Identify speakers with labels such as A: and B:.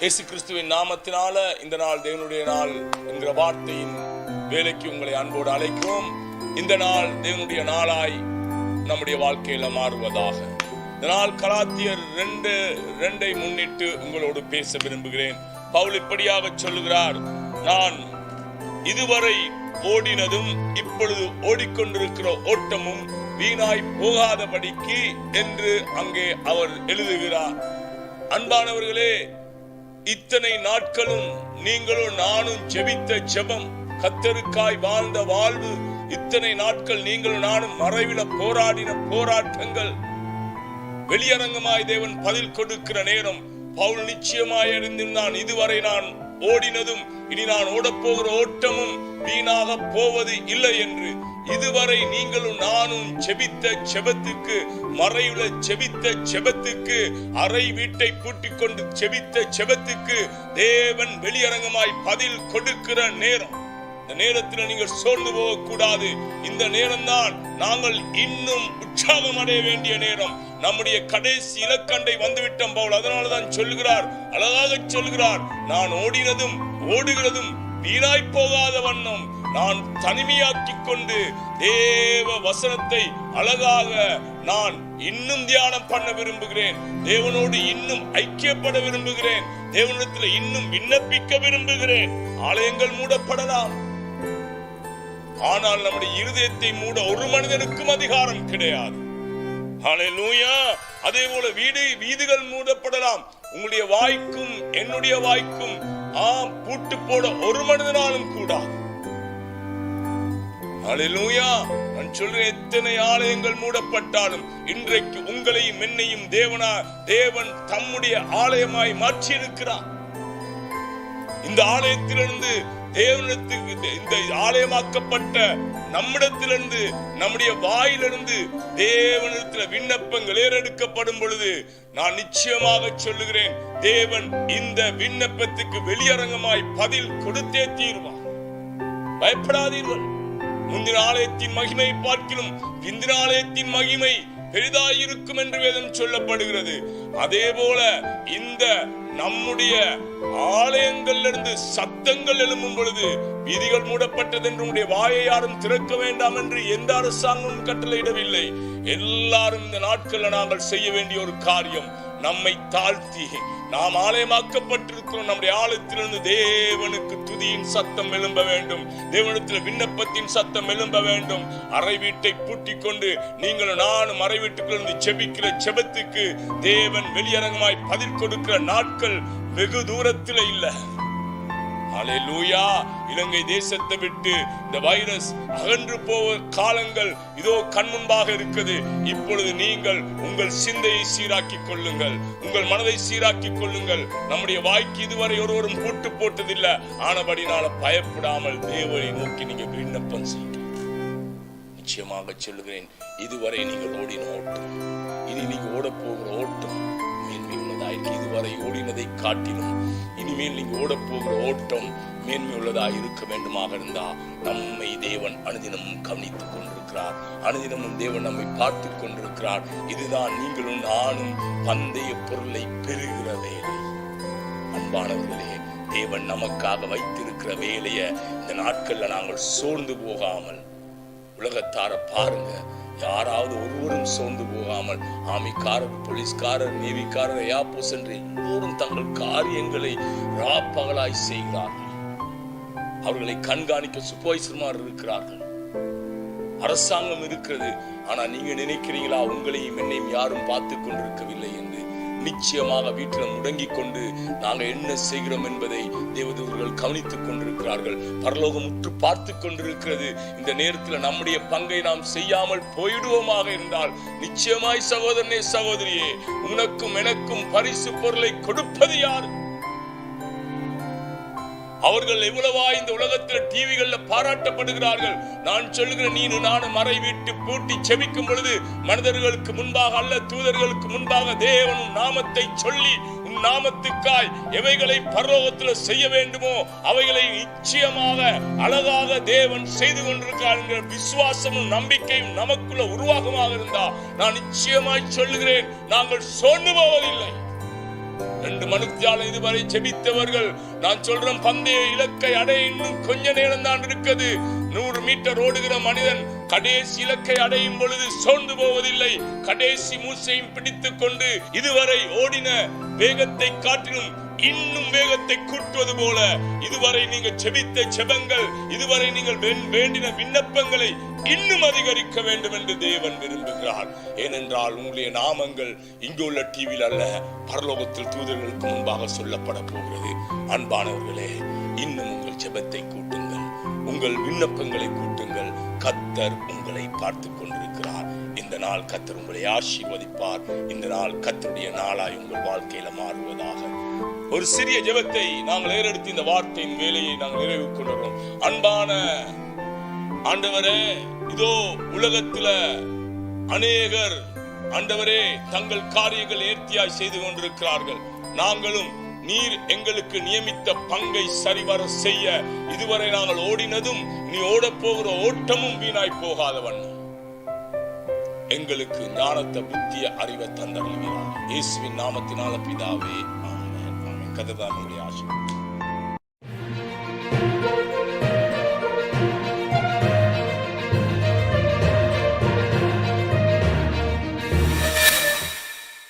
A: இயேசு கிறிஸ்துவின் நாமத்தினால இந்த நாள் தேவனுடைய நாள் என்கிற வார்த்தையின் வேலைக்கு உங்களை அன்போடு அழைக்கிறோம். இந்த நாள் தேவனுடைய நாளாய் நம்முடைய வாழ்க்கையில மாறுவதாக. இந்த நாள் கலாத்தியர் ரெண்டு ரெண்டை முன்னிட்டு உங்களோடு பேச விரும்புகிறேன். பவுல் இப்படியாக சொல்லுகிறார் நான் இதுவரை ஓடினதும் இப்பொழுது ஓடிக்கொண்டிருக்கிற ஓட்டமும் வீணாய் போகாதபடிக்கு என்று அங்கே அவர் எழுதுகிறார். அன்பானவர்களே இத்தனை நாட்களும் நீங்களும் நானும் ஜெபித்த ஜெபம் கத்தருக்காய் வாழ்ந்த வாழ்வு. இத்தனை நாட்கள் நீங்களும் நானும் மறைவில போராடின போராட்டங்கள். வெளியரங்கமாய் தேவன் பதில் கொடுக்கிற நேரம் பவுல் நிச்சயமாய் அறிந்திருந்தான் இதுவரை நான் ஓடினதும் இனி நான் ஓடப்போகிற ஓட்டமும் வீணாக போவது இல்லை என்று. இதுவரை நீங்களும் நானும் செபித்த செபத்துக்கு மறையுள்ள செபித்த செபத்துக்கு அறை வீட்டை பூட்டிக் கொண்டு செபித்த செபத்துக்கு தேவன் வெளியரங்கமாய் பதில் கொடுக்கிற நேரம். இந்த நேரத்தில் நீங்கள் சோர்ந்து போகக்கூடாது. இந்த நேரம்தான் நாங்கள் இன்னும் உற்சாகம் அடைய வேண்டிய நேரம். நம்முடைய கடைசி இலக்கண்டை வந்துவிட்டோம் பவுல். அதனால தான் சொல்கிறார் அழகாக சொல்கிறார் நான் ஓடினதும் ஓடுகிறதும் வீணாய் போகாத வண்ணம் நான் தனிமையாக்கி கொண்டு தேவ வசனத்தை அழகாக நான் இன்னும் தியானம் பண்ண விரும்புகிறேன். தேவனோடு இன்னும் ஐக்கியப்பட விரும்புகிறேன். தேவனிடத்தில் இன்னும் விண்ணப்பிக்க விரும்புகிறேன். ஆலயங்கள் மூடப்படலாம். ஆனால் நம்முடைய இருதயத்தை மூட ஒரு மனிதனுக்கும் அதிகாரம் கிடையாது. அதே போல வீடு வீதிகள் மூடப்படலாம். உங்களுடைய வாய்க்கும் என்னுடைய வாய்க்கும் ஆம் பூட்டு போட ஒரு மனிதனாலும் கூடாது நான் சொல்றேன் எத்தனை ஆலயங்கள் மூடப்பட்டாலும் இன்றைக்கு உங்களையும் என்னையும் தேவனா தேவன் தம்முடைய ஆலயமாய் மாற்றியிருக்கிறார். இந்த ஆலயத்திலிருந்து தேவனிடத்துக்கு இந்த ஆலயமாக்கப்பட்ட நம்மிடத்திலிருந்து நம்முடைய வாயிலிருந்து தேவனிடத்தில் விண்ணப்பங்கள் ஏறெடுக்கப்படும் பொழுது நான் நிச்சயமாக சொல்லுகிறேன் தேவன் இந்த விண்ணப்பத்துக்கு வெளியரங்கமாய் பதில் கொடுத்தே தீர்வார். பயப்படாதீர்கள். முந்தின ஆலயத்தின் மகிமை பார்க்கிலும் இந்திர ஆலயத்தின் மகிமை பெரிதாயிருக்கும் என்று வேதம் சொல்லப்படுகிறது. அதே போல இந்த நம்முடைய ஆலயங்கள்ல இருந்து சத்தங்கள் எழும்பும் பொழுது வீதிகள் மூடப்பட்டது என்று உடைய வாயை யாரும் திறக்க வேண்டாம் என்று எந்த அரசாங்கமும் கட்டளையிடவில்லை. எல்லாரும் இந்த நாட்கள்ல நாங்கள் செய்ய வேண்டிய ஒரு காரியம் நம்மை தாழ்த்தி. நாம் ஆலயமாக்கப்பட்டிருக்கிறோம். நம்முடைய ஆலயத்திலிருந்து தேவனுக்கு துதியின் சத்தம் எழும்ப வேண்டும். தேவனத்தில் விண்ணப்பத்தின் சத்தம் எழும்ப வேண்டும். அறை வீட்டை பூட்டி கொண்டு நீங்களும் நானும் அறை வீட்டுக்குள்ளிருந்து செபிக்கிற செபத்துக்கு தேவன் வெளியரங்கமாய் பதில் கொடுக்கிற நாட்கள் வெகு தூரத்தில் இல்லை. ஹalleluya இலங்கை தேசத்தை விட்டு இந்த வைரஸ் அகன்று போக காலங்கள் இதோ கண் முன்பாக இருக்குது. இப்பொழுது நீங்கள் உங்கள் சிந்தையை சீராக்கிக் கொள்ளுங்கள். உங்கள் மனதை சீராக்கிக் கொள்ளுங்கள். நம்முடைய வாய்க்கு இதுவரை ஒருவரும் கூட்டு போட்டதில்லை. ஆனபடினால பயப்படாமல் தேவனை நோக்கி நீங்க விண்ணப்பம் செய்யுங்க நிச்சயமாக சொல்லுகிறேன் இதுவரை நீங்கள் ஓடின ஓட்டம். இனி நீங்க ஓட போகிற ஓட்டம் உள்ளதாயிருக்கு இதுவரை ஓடினதை காட்டிலும் இனிமேல் நீங்க ஓட போகிற ஓட்டம் மேன்மை இருக்க வேண்டுமாக இருந்தா நம்மை தேவன் அனுதினமும் கவனித்துக் கொண்டிருக்கிறார். அனுதினமும் தேவன் நம்மை பார்த்து கொண்டிருக்கிறார். இதுதான் நீங்களும் நானும் பந்தய பொருளை பெறுகிற வேலை அன்பானவர்களே தேவன் நமக்காக வைத்திருக்கிற வேலையை இந்த நாட்கள்ல நாங்கள் சோர்ந்து போகாமல் உலகத்தார பாருங்க. யாராவது ஒருவரும் சோர்ந்து போகாமல் ஆமிக்காரர் போலீஸ்காரர் நீதிக்காரர் ஏப்போஸ் என்று எல்லோரும் தங்கள் காரியங்களை ராப்பகலாய் செய்கிறார்கள். அவர்களை கண்காணிக்க சுப்பைசர்மார் இருக்கிறார்கள். அரசாங்கம் இருக்கிறது. ஆனா நீங்க நினைக்கிறீங்களா உங்களையும் என்னையும் யாரும் பார்த்து கொண்டிருக்கவில்லை என்று நிச்சயமாக வீட்டில் முடங்கிக் கொண்டு நாங்கள் என்ன செய்கிறோம் என்பதை தேவதூர்கள் கவனித்துக் கொண்டிருக்கிறார்கள். பரலோகம் உற்று பார்த்து கொண்டிருக்கிறது. இந்த நேரத்தில் நம்முடைய பங்கை நாம் செய்யாமல் போயிடுவோமாக இருந்தால் நிச்சயமாய் சகோதரனே சகோதரியே உனக்கும் எனக்கும் பரிசு பொருளை கொடுப்பது யார்? அவர்கள் எவ்வளவா இந்த உலகத்தில் டிவிகள்ல பாராட்டப்படுகிறார்கள்? நான் சொல்லுகிற நீனு நானும் மறை வீட்டு பூட்டி செபிக்கும் பொழுது மனிதர்களுக்கு முன்பாக அல்ல தூதர்களுக்கு முன்பாக தேவனும் நாமத்தை சொல்லி உன் நாமத்துக்காய் எவைகளை பரலோகத்தில் செய்ய வேண்டுமோ அவைகளை நிச்சயமாக அழகாக தேவன் செய்து கொண்டிருக்கிறார் என்கிற விசுவாசமும் நம்பிக்கையும் நமக்குள்ள உருவாகமாக இருந்தா நான் நிச்சயமாய் சொல்லுகிறேன் நாங்கள் சோர்ந்து போவதில்லை ரெண்டு மனுத்தியால் இதுவரை செபித்தவர்கள் நான் சொல்றேன் பந்தய இலக்கை அடைய இன்னும் கொஞ்ச நேரம் தான் இருக்குது. நூறு மீட்டர் ஓடுகிற மனிதன் கடைசி இலக்கை அடையும் பொழுது சோர்ந்து போவதில்லை. கடைசி மூச்சையும் பிடித்துக் கொண்டு இதுவரை ஓடின வேகத்தை காட்டிலும் இன்னும் வேகத்தை கூட்டுவது போல இதுவரை நீங்கள் செபித்த செபங்கள் இதுவரை நீங்கள் வேண்டின விண்ணப்பங்களை இன்னும் அதிகரிக்க வேண்டும் என்று தேவன் விரும்புகிறார். ஏனென்றால் உங்களுடைய நாமங்கள் இங்குள்ள டிவியில் அல்ல பரலோகத்தில் தூதர்களுக்கு முன்பாக சொல்லப்பட போகிறது. அன்பானவர்களே இன்னும் உங்கள் செபத்தை கூட்டுங்கள். உங்கள் விண்ணப்பங்களை கூட்டுங்கள். கத்தர் உங்களை பார்த்து கொண்டிருக்கிறார். இந்த நாள் கத்தர் உங்களை ஆசீர்வதிப்பார். இந்த நாள் கத்தருடைய நாளாய் உங்கள் வாழ்க்கையில மாறுவதாக. ஒரு சிறிய ஜெபத்தை நாங்கள் ஏறெடுத்து இந்த வார்த்தையின் வேலையை நாங்கள் நிறைவு கொண்டுறோம் அன்பான ஆண்டவரே இதோ உலகத்துல அநேகர் ஆண்டவரே தங்கள் காரியங்கள் நேர்த்தியாய் செய்து கொண்டிருக்கிறார்கள். நாங்களும் நீர் எங்களுக்கு நியமித்த பங்கை சரிவர செய்ய இதுவரை நாங்கள் ஓடினதும் நீ ஓட போகிற ஓட்டமும் வீணாய் போகாதவன். எங்களுக்கு ஞானத்தை புத்திய அறிவை தந்தருள்கிறார் இயேசுவின் நாமத்தினால பிதாவே kadırdan Hülya